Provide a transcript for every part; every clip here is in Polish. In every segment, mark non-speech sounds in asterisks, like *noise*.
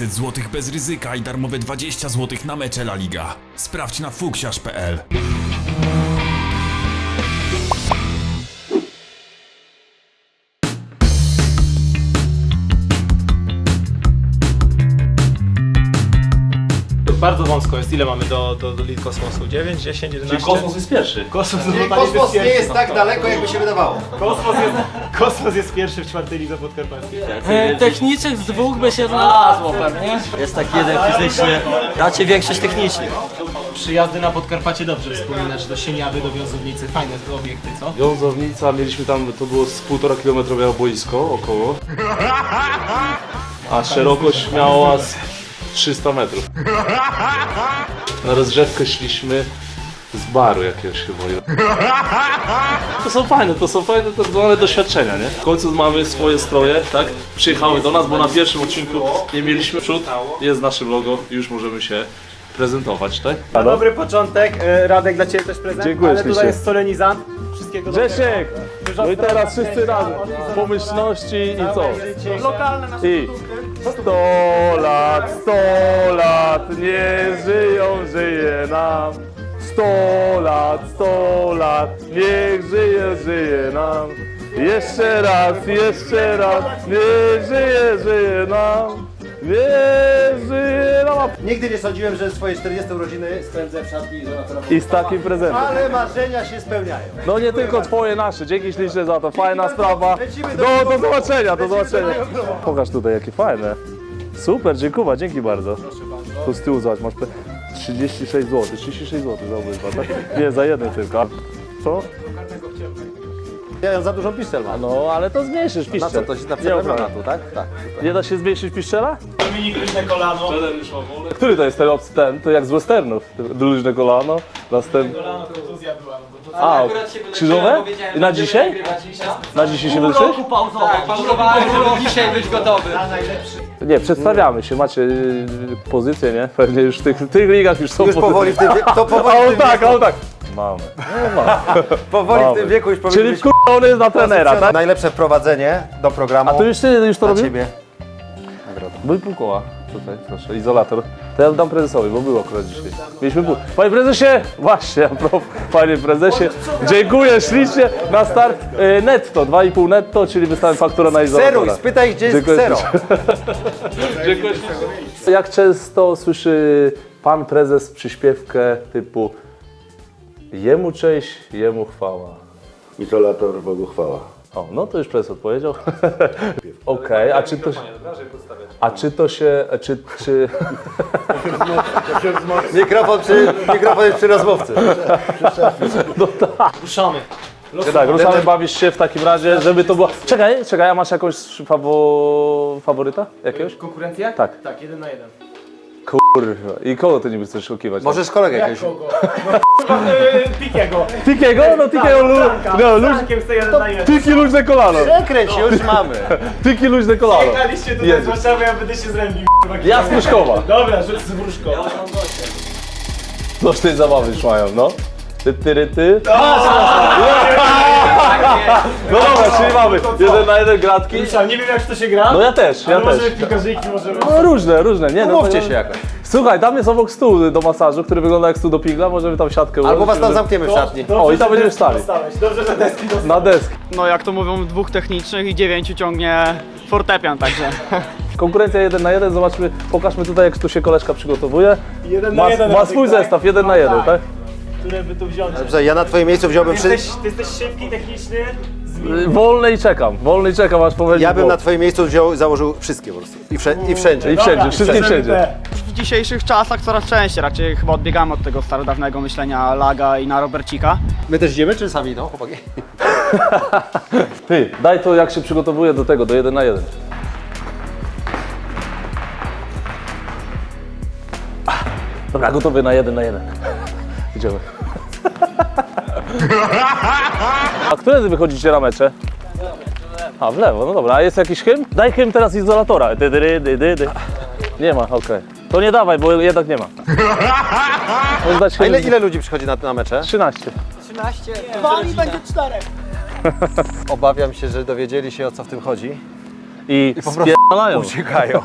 500 zł bez ryzyka i darmowe 20 zł na mecze La Liga. Sprawdź na fuksiarz.pl. Bardzo wąsko jest. Ile mamy do, do, do lit kosmosu? 9, 10, 11? Kosmos jest pierwszy. Kosmos, kosmos nie jest tak daleko, jakby się wydawało. Kosmos jest, kosmos jest pierwszy w czwartej lidze podkarpackiej. E, Technicznych z dwóch by się znalazło pewnie. Jest taki jeden fizyczny, raczej większość technicznych. Przyjazdy na Podkarpacie dobrze wspominasz, do Sieniawy, do Wiązownicy. Fajne obiekty, co? Wiązownica, mieliśmy tam, to było z półtora kilometrowe boisko około. A szerokość miała z 300 metrów. Na rozgrzewkę szliśmy z baru jakiegoś chyba. To są fajne, to są fajne tak zwane doświadczenia, nie? W końcu mamy swoje stroje, tak? Przyjechały do nas, bo na pierwszym odcinku nie mieliśmy przód, jest nasze logo i już możemy się prezentować, tak? Na dobry początek, e, Radek dla Ciebie też prezent, Dziękuję ale ślicznie. tutaj jest solenizant. Wszystkiego Grzesiek! No i teraz wszyscy razem. Pomyślności i co? Lokalne nasze I 100 lat, 100 lat, nie żyją, żyje nam. 100 lat, 100 lat, niech żyje, żyje nam. Jeszcze raz, jeszcze raz, niech żyje, żyje nam. Żyje nam. Nigdy nie sądziłem, że swoje 40 urodziny spędzę w szatni izolatora. I z takim prezentem. Ale marzenia się spełniają. No nie tylko twoje, nasze. Dzięki ślicznie za to. Fajna sprawa. Lecimy do Do, zobaczenia, do Lecimy do zobaczenia. Pokaż tutaj, jakie fajne. Super, dziękuję, dzięki bardzo. Tu z tyłu zobacz, masz pe- 36 zł, 36 zł za obydwa, tak? Nie, za jeden tylko. A Co? Ja za dużą piszczel mam. No, ale to zmniejszysz piszczel. Na co to się na tu, tak? Tak. Nie da się zmniejszyć piszczela? Dominik Luźne kolano. Który to jest ten, obs- ten? To jak z westernów. Luźne kolano, następny. Kolano kontuzja była. No bo to A, krzyżowe? I na dzisiaj? Na dzisiaj się wyleczysz? Tak, pauzowałem, żeby dzisiaj być gotowy. Nie, przedstawiamy się, macie y, pozycję, nie? Pewnie już w tych, tych ligach już są Już pozycje. powoli w tym to A powoli w on tym tak, on tak. Mamy. No, *laughs* mamy. powoli w mamy. tym wieku już Czyli on jest na trenera, tak? Najlepsze wprowadzenie do programu A to już ty już to dla robił? ciebie. Był pół koła. Tutaj, proszę, izolator. To ja dam prezesowi, bo był akurat dzisiaj. Mieliśmy pół. Panie prezesie! Właśnie, a propos, panie prezesie, dziękuję ślicznie. Na start y, netto, 2,5 netto, czyli wystawiam fakturę na izolatora. Zeruj, spytaj gdzie jest Dziękuję ksero. Jak często słyszy pan prezes przyśpiewkę typu jemu cześć, jemu chwała? Izolator Bogu chwała. O, no to już prezes odpowiedział. *laughs* Okej, a czy to się... A czy to się... Czy, czy... *laughs* Mikrofon, przy, mikrofon jest przy rozmówcy. ruszamy. Tak, ruszamy, bawisz się w takim razie, żeby to było... Czekaj, czekaj, a masz jakąś fawo... faworyta? Jakiegoś? Konkurencja? Tak. Tak, jeden na jeden. Kurwa. I kogo ty niby chcesz oszukiwać? Możesz kolegę jakiegoś. Kogo? *laughs* No, y, Pikiego. Tikiego? No Tikiego... lu- No, luź... Frankiem z tej jeden na jeden. Tiki luźne kolano. Przekręć, już mamy. *laughs* Tiki luźne kolano. Jechaliście tutaj z Warszawy, ja będę się zrębił. Ja z Pruszkowa. Dobra, rzuć z Wróżką. No tej zabawy już mają, no. Ty, ty, ty, ty. No dobra, czyli mamy jeden na jeden gratki. Nie wiem jak to się gra. No ja też, ja ale też. może pikorzyki, może... No różne, różne, nie no. Umówcie to- się jakoś. Słuchaj, tam jest obok stół do masażu, który wygląda jak stół do pigla, możemy tam siatkę Albo ułożyć, was tam żeby- zamkniemy w szatni. Dobrze, O, i tam że będziemy deski stali. dostałeś. Dobrze, że deski dostałeś. Na desk. No jak to mówią, dwóch technicznych i dziewięciu ciągnie fortepian, także *laughs* Konkurencja jeden na jeden, zobaczmy, pokażmy tutaj jak tu się koleżka przygotowuje. Jeden na Ma, jeden. ma swój tak? zestaw, jeden na jeden, tak? Które by tu wziąć? Dobrze, ja na twoim miejscu wziąłbym Ty jesteś, ty jesteś szybki, techniczny. Y, Wolny i czekam, wolny i czekam aż powiedzieć. Ja bym bo- na twoim miejscu wziął, założył wszystkie po prostu. I, wsze, i wszędzie. I wszędzie, wszystkim wszędzie. w dzisiejszych czasach coraz częściej raczej chyba odbiegamy od tego starodawnego myślenia Laga i na Robercika. My też idziemy, czy sami idą, chłopaki? *laughs* Ty, daj to jak się przygotowuje do tego, do jeden na jeden. Ach, Dobra, gotowy na jeden na jeden. Idziemy. A którędy wychodzicie na mecze? A, w lewo, no dobra. A jest jakiś hymn? Daj hymn teraz izolatora. Dy, dy, dy, dy, dy. Nie ma, okej. To nie dawaj, bo jednak nie ma. Możesz dać A hymn. ile, ile ludzi przychodzi na, na mecze? 13. Wami będzie czterech. *laughs* Obawiam się, że dowiedzieli się o co w tym chodzi. I, I po prostu spierdalają. uciekają.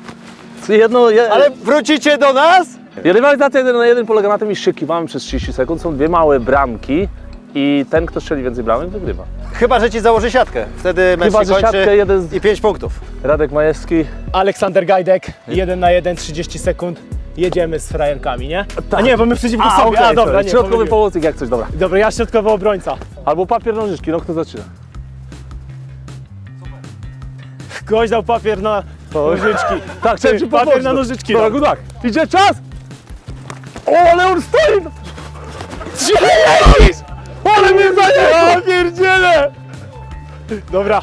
*laughs* Jedno, je, Ale wrócicie do nas? Rywalizacja jeden na jeden polega na tym, iż się kiwamy przez 30 sekund. Są dwie małe bramki i ten, kto strzeli więcej bramek, wygrywa. Chyba, że ci założy siatkę. Wtedy mecz Chyba, się że kończy siatkę jeden z... i 5 punktów. Radek Majewski. Aleksander Gajdek, 1 na 1, 30 sekund. Jedziemy z frajerkami, nie? A nie, bo my przeciwko A, sobie. okej, A, dobra, sorry. nie. Środkowy pomyliłem. pomocnik jak coś, dobra. Dobra, ja środkowy obrońca. Albo papier, nożyczki, no kto zaczyna? Gość dał papier na nożyczki. Tak, chciałem ci papier na nożyczki. Dobra, dał. tak. Idzie czas! O, ale on stoi! Jezus! Ale mnie zajęło! Ja pierdzielę! Dobra,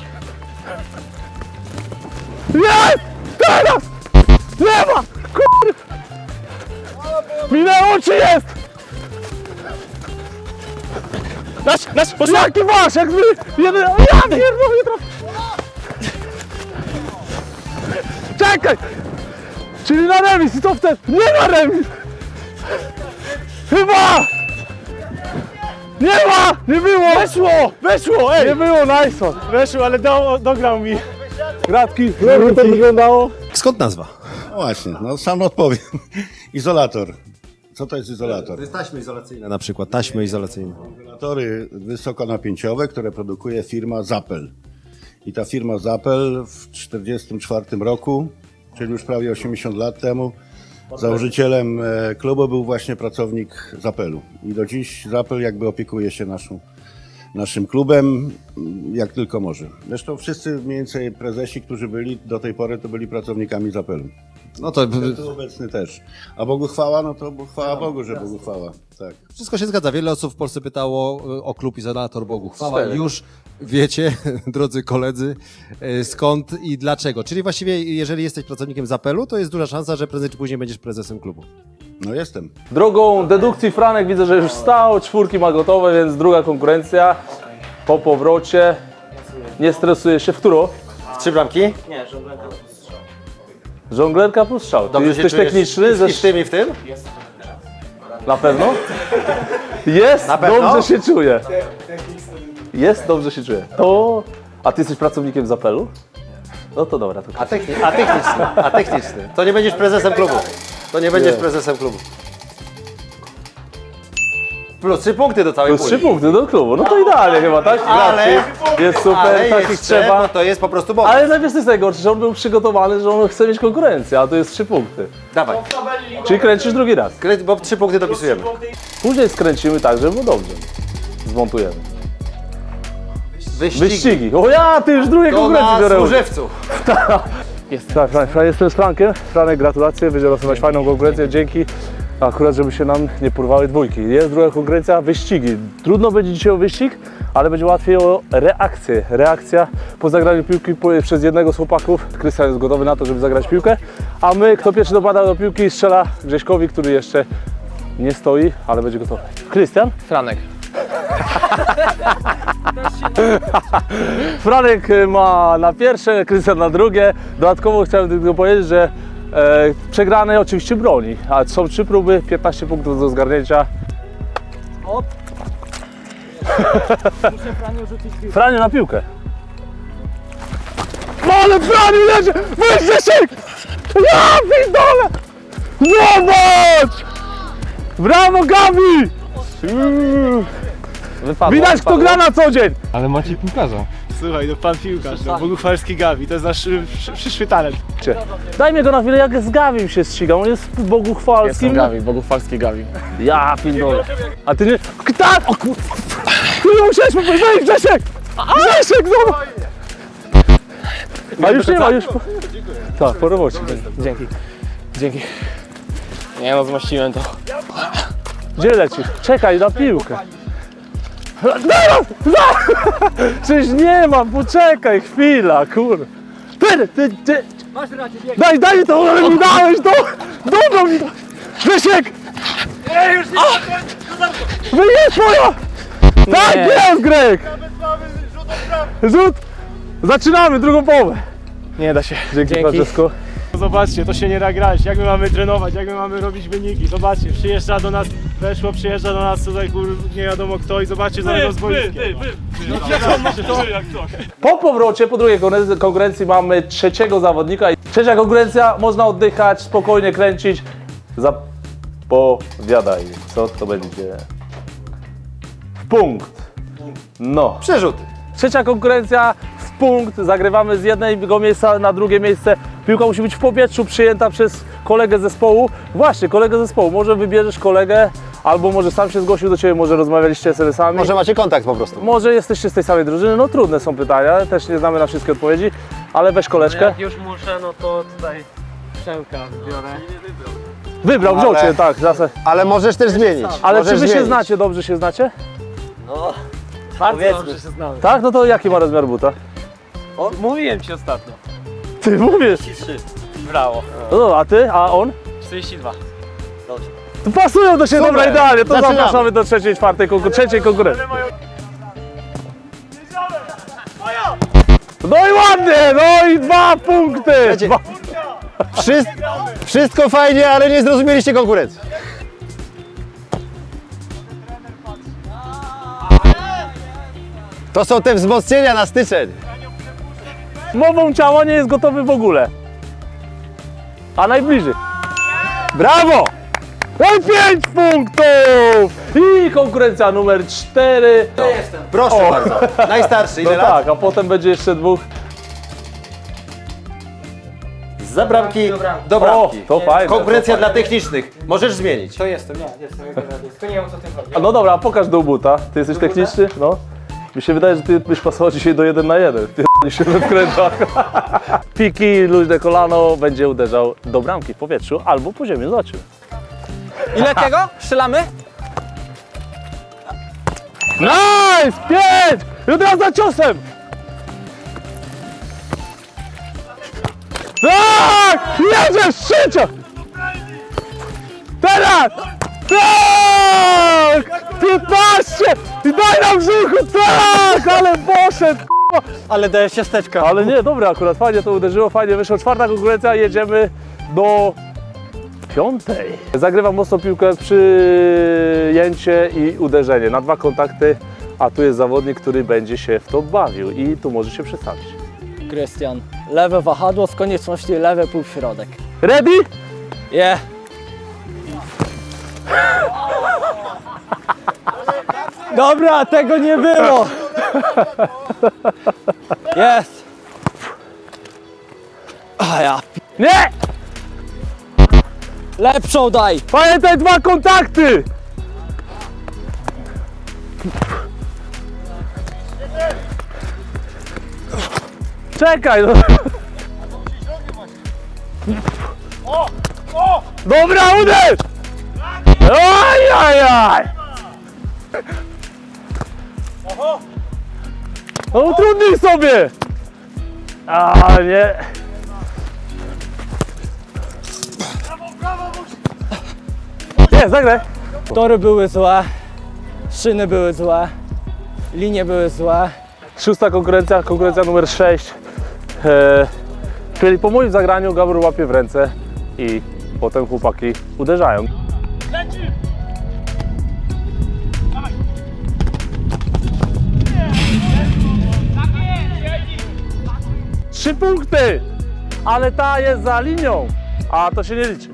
Jest! Teraz! Lewa! Kur... Minęło czy jest? nasz, nasz, poszło! Jaki masz? Jak wy... Jeden... Ja pierdolę, trafię. Czekaj! Czyli na remis i to wtedy... Nie na remis! Chyba! Nie ma! Nie było! Weszło! Weszło, ej! Nie było, nice one. Weszło, ale do, dograł mi. Gratki, jak to wyglądało? Skąd nazwa? No właśnie, no sam odpowiem. Izolator. Co to jest izolator? To jest taśmy izolacyjne. Na przykład taśmy izolacyjne. Izolatory wysokonapięciowe, które produkuje firma Zapel. I ta firma Zapel w 1944 roku, czyli już prawie 80 lat temu, założycielem e, klubu był właśnie pracownik Zapelu. I do dziś Zapel jakby opiekuje się naszą, naszym klubem, m, jak tylko może. Zresztą wszyscy mniej więcej prezesi, którzy byli do tej pory, to byli pracownikami Zapelu. No to Tu obecny też. A Bogu chwała, no to chwała Bogu, że Bogu chwała. Tak. wszystko się zgadza. Wiele osób w Polsce pytało y, o klub Izolator Bogu. Chwała. Cztery. Już wiecie, *laughs* drodzy koledzy, y, skąd i dlaczego. Czyli właściwie, jeżeli jesteś pracownikiem Zapelu, to jest duża szansa, że prędzej czy później będziesz prezesem klubu. No jestem. Drogą dedukcji Franek widzę, że już stał, czwórki ma gotowe, więc druga konkurencja po powrocie. Nie stresuje się w którą? Trzy bramki? Żonglerka plus strzał. Ty Dobrze się jesteś czujesz techniczny? I Ze... w tym, i w tym? Na pewno? Jest, Na pewno? dobrze się czuję. Jest, dobrze się czuję. To... A ty jesteś pracownikiem Zapelu? No to dobra. To... A, techni a techniczny, a techniczny. To nie będziesz prezesem klubu. To nie będziesz prezesem klubu. Plus trzy punkty do całej Plus trzy puli. punkty do klubu, no to idealnie chyba, tak? Ale- Gratki. Jest super, Ale takich jeszcze, trzeba. no to jest po prostu bonus. Ale najpierw jest najgorsze, że on był przygotowany, że on chce mieć konkurencję, a to jest trzy punkty. Dawaj, Czyli kręcisz drugi raz. Kręć, bo trzy punkty dopisujemy. Później skręcimy tak, żeby było dobrze. Zmontujemy. Wyścigi. Wyścigi. O ja, ty już drugie To konkurencje na biorę. służewcu. Tak, Frank, Frank, jestem z Frankiem. Franek, gratulacje, będzie losować fajną konkurencję. Dzięki. Akurat, żeby się nam nie porwały dwójki. Jest druga konkurencja, wyścigi. Trudno będzie dzisiaj o wyścig, ale będzie łatwiej o reakcję. Reakcja po zagraniu piłki przez jednego z chłopaków. Krystian jest gotowy na to, żeby zagrać piłkę. A my, kto pierwszy dopada do piłki, strzela Grześkowi, który jeszcze nie stoi, ale będzie gotowy. Krystian? Franek. *laughs* Franek ma na pierwsze, Krystian na drugie. Dodatkowo chciałem tylko powiedzieć, że e, przegrany oczywiście broni, a są trzy próby, 15 punktów do zgarnięcia. *laughs* Franiu na piłkę. No ale Franiu leży! Weź Grzesiek! Ja pindole! Zobacz! Brawo Gabi! Mm. Widać kto gra na co dzień! Słuchaj, no pan piłkarz, no, Boguchwalski Gawi, to jest nasz y, przy- przyszły talent. Daj mnie go na chwilę, jak z Gawim się ścigał. On jest w Bogu chwalskim. Gawi, Boguchwalski Gawi. Ja pindolę. A ty nie... Tak! O kur... Ty nie musiałeś mu powiedzieć, Grzesiek! Grzesiek, zobacz! A już nie ma, już po... Tak, po robocie. Dzięki. Dzięki. Nie no, zmaściłem to. Gdzie lecisz? Czekaj na piłkę. Teraz! Za! Przecież nie mam, poczekaj, chwila, kur... Ty, ty, ty... Daj, daj mi to, ale mi dałeś, do... Dobrą mi dałeś! Grzesiek! Nie, już nie Wyjedź moja! Tak, jest, Greg! Rzut! Zaczynamy drugą połowę. Nie da się. Dzięki, Dzięki. Francesco. Zobaczcie, to się nie da grać. Jak my mamy trenować, jak my mamy robić wyniki. Zobaczcie, przyjeżdża do nas, weszło, przyjeżdża do nas tutaj kur, nie wiadomo kto i zobaczcie za z boiska. Po powrocie, po drugiej konkurencji- mamy trzeciego zawodnika. Trzecia konkurencja, można oddychać, spokojnie kręcić. Zapowiadaj, co to będzie. Punkt. No. Przerzuty. Trzecia konkurencja punkt. Zagrywamy z jednego miejsca na drugie miejsce. Piłka musi być w powietrzu przyjęta przez kolegę zespołu. Właśnie, kolegę zespołu. Może wybierzesz kolegę, albo może sam się zgłosił do Ciebie, może rozmawialiście sobie sami. Może macie kontakt po prostu. Może jesteście z tej samej drużyny. No trudne są pytania, też nie znamy na wszystkie odpowiedzi, ale weź koleżkę. Jak już muszę, no to tutaj Przemka biorę. Wybrał, wziął Ale- Cię, tak. Zasad. Ale możesz też zmienić. Ale możesz czy Wy się zmienić. znacie, dobrze się znacie? Bardzo Powiedzmy. dobrze się znamy. Tak? No to jaki ma rozmiar buta? Mówiłem ci ostatnio. Ty mówisz. 3. Brawo. No, a Ty? A on? 42. To pasują do siebie, dobra, idealnie. To Zaczynamy. zapraszamy do trzeciej, czwartej, konkur- trzeciej konkurencji. No i ładnie, no i dwa punkty. Dwa. Wszystko fajnie, ale nie zrozumieliście konkurencji. To są te wzmocnienia na styczeń. Mową ciała nie jest gotowy w ogóle. A najbliżej. Brawo! No i pięć punktów! I konkurencja numer cztery. Proszę bardzo. Najstarszy, ile No lat? tak, a potem będzie jeszcze dwóch. Za bramki do O, bramki. to fajne. Konkurencja dla technicznych. Możesz zmienić. To jestem, nie, jestem Tylko nie wiem o co tym chodzi. A no dobra, pokaż dół buta. Ty jesteś techniczny? No. Mi się wydaje, że ty byś pasował dzisiaj do jeden na jeden. Ty się we wkrętach. *laughs* Piki, luźne kolano będzie uderzał do bramki w powietrzu albo po ziemi. Zobaczymy. Ile tego? Strzelamy? Nice! Pięć! I od razu za ciosem! Tak! Jedziesz! Trzecia! Teraz! Tak! 15! I daj nam brzuchu! Tak! Ale poszedł! Ale dajesz ciasteczka. Ale nie, dobra, akurat fajnie to uderzyło, fajnie wyszło. Czwarta konkurencja, jedziemy do piątej. Zagrywam mocno piłkę, przyjęcie i uderzenie na dwa kontakty, a tu jest zawodnik, który będzie się w to bawił i tu może się przedstawić. Krystian. Lewe wahadło, z konieczności lewy półśrodek. Ready? Yeah. Dobra, tego nie było. Jest. A ja. p- Nie! Lepszą daj. Pamiętaj dwa kontakty! Czekaj, no. Dobra, uderz! Oj, oj, oj! No utrudnij sobie! A nie. Nie, zagraj. Tory były złe. Szyny były złe. Linie były złe. Szósta konkurencja, konkurencja numer 6. E, czyli po moim zagraniu Gabor łapie w ręce i potem chłopaki uderzają. Trzy punkty! Ale ta jest za linią, a to się nie liczy.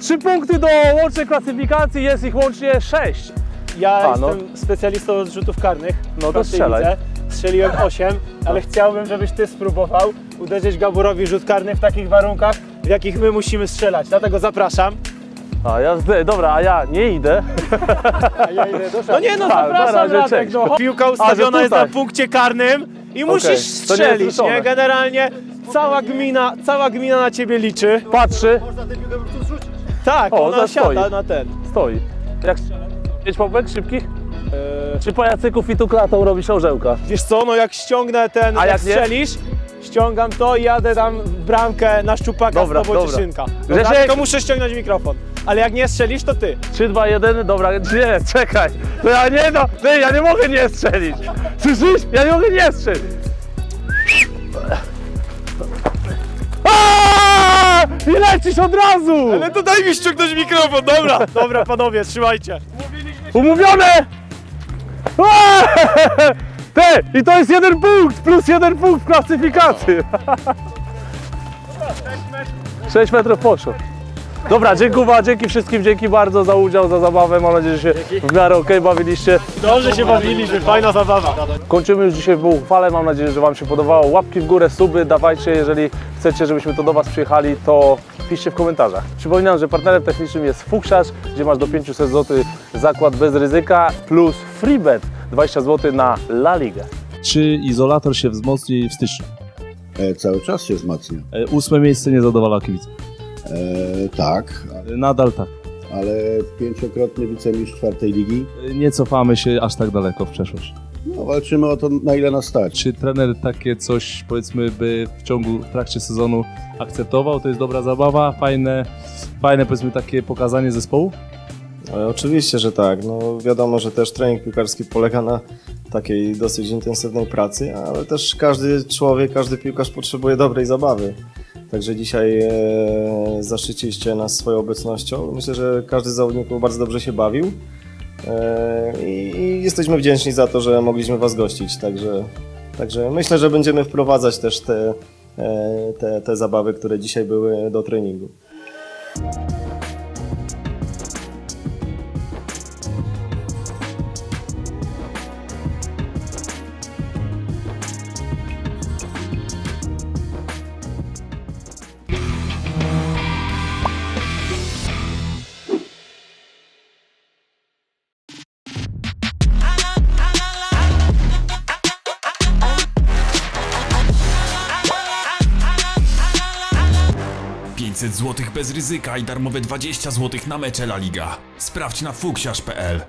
Trzy punkty do łącznej klasyfikacji, jest ich łącznie sześć. Ja A, no. jestem specjalistą od rzutów karnych. No to strzelaj. lidze. Strzeliłem 8, ale chciałbym, żebyś ty spróbował uderzyć Gaburowi rzut karny w takich warunkach, w jakich my musimy strzelać. Dlatego zapraszam. A ja, dobra, a ja nie idę. *laughs* No nie no, Tak, zapraszam razie, Radek, no. Piłka A, ustawiona jest na punkcie karnym i musisz to nie jest strzelić, wrzucone. nie? Generalnie cała gmina, cała gmina na ciebie liczy. Patrzy, Tak, O, ona zastoi. siada na ten. stoi. Jak mieć popek szybkich? Czy pajacyków i tu klatą robisz orzełka? Wiesz co, no jak ściągnę ten, A jak jak nie? strzelisz, ściągam to i jadę tam w bramkę na szczupaka Dobra, z tobą dobra. Grzesiek! Dobra, tylko muszę ściągnąć mikrofon. Ale jak nie strzelisz, to ty. 3, 2, 1, dobra, nie, czekaj. No ja nie no, ty, ja nie mogę nie strzelić. Słyszysz? Ja nie mogę nie strzelić. Aaaa! I lecisz od razu! Ale to daj mi ściągnąć mikrofon, dobra. Dobra, panowie, trzymajcie. Umówione! Eee! Ty, i to jest jeden punkt, plus jeden punkt w klasyfikacji. 6 metrów poszło. Dobra, dziękuję, dzięki wszystkim, dzięki bardzo za udział, za zabawę. Mam nadzieję, że się w miarę okej bawiliście. Dobrze się bawiliśmy, fajna zabawa. Kończymy już dzisiaj w uchwale. Mam nadzieję, że Wam się podobało. Łapki w górę, suby dawajcie. Jeżeli chcecie, żebyśmy to do Was przyjechali, to piszcie w komentarzach. Przypominam, że partnerem technicznym jest Fuksiarz, gdzie masz do 500 zł zakład bez ryzyka plus freebet 20 zł na La Ligę. Czy izolator się wzmocni w styczniu? E, cały czas się wzmacnia. E, Ósme miejsce nie zadowala kibiców. E, tak, Nadal tak. ale pięciokrotny wicemistrz czwartej ligi. Nie cofamy się aż tak daleko w przeszłość. No, walczymy o to, na ile nas stać. Czy trener takie coś, powiedzmy, by w ciągu, w trakcie sezonu akceptował? To jest dobra zabawa, fajne, fajne powiedzmy, takie pokazanie zespołu? Ale oczywiście, że tak. No, wiadomo, że też trening piłkarski polega na takiej dosyć intensywnej pracy, ale też każdy człowiek, każdy piłkarz potrzebuje dobrej zabawy. Także dzisiaj e, zaszczyciliście nas swoją obecnością. Myślę, że każdy z zawodników bardzo dobrze się bawił e, i, jesteśmy wdzięczni za to, że mogliśmy Was gościć. Także, także myślę, że będziemy wprowadzać też te, e, te, te zabawy, które dzisiaj były do treningu. Złotych bez ryzyka i darmowe 20 zł na mecze La Liga. Sprawdź na fuksiarz.pl